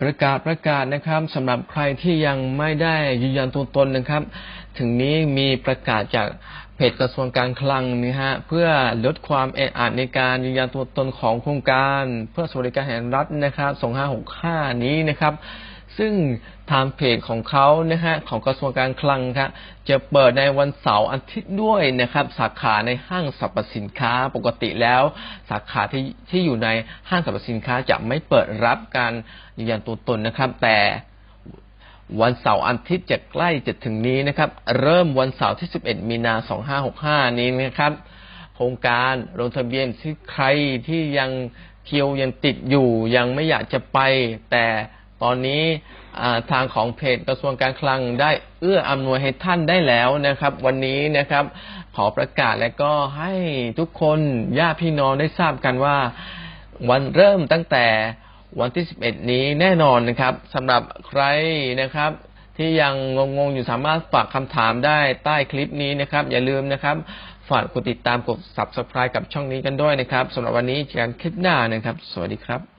ประกาศประกาศนะครับสำหรับใครที่ยังไม่ได้ยืนยันตัวตนนะครับ ถึงนี้มีประกาศจากเพจกระทรวงการคลังนะฮะเพื่อลดความแออัดในการยืนยันตัวตนของโครงการ เพื่อสวัสดิการแห่งรัฐนะครับ 2565 นี้นะครับ ซึ่งทางเพจของเขานะฮะของกระทรวงการคลังครับจะเปิดในวันเสาร์อาทิตย์ด้วยนะครับ สาขาในห้างสรรพสินค้าปกติแล้ว สาขาที่ที่อยู่ในห้างสรรพสินค้าจะไม่เปิดรับการยืนยันตัวตนนะครับ แต่วันเสาร์อาทิตย์จะใกล้จะถึงนี้นะครับ เริ่มวันเสาร์ที่ 11 มีนา 2565 นี้นะครับ โครงการลงทะเบียนที่ใครที่ยังเคียวยังติดอยู่ยังไม่อยากจะไปแต่ ตอนนี้ทางของเพจกระทรวงการคลังได้เอื้ออำนวยให้ท่านได้แล้วนะครับ วันนี้นะครับ ขอประกาศและก็ให้ทุกคนญาติพี่น้องได้ทราบกันว่า วันเริ่มตั้งแต่วันที่ 11 นี้แน่นอนนะครับสำหรับใครนะครับ ที่ยังงงๆอยู่สามารถฝากคำถามได้ใต้คลิปนี้นะครับ อย่าลืมนะครับฝากกดติดตามกด subscribe กับช่องนี้กันด้วยนะครับสำหรับวันนี้เจอกันคลิปหน้านะครับ สวัสดีครับ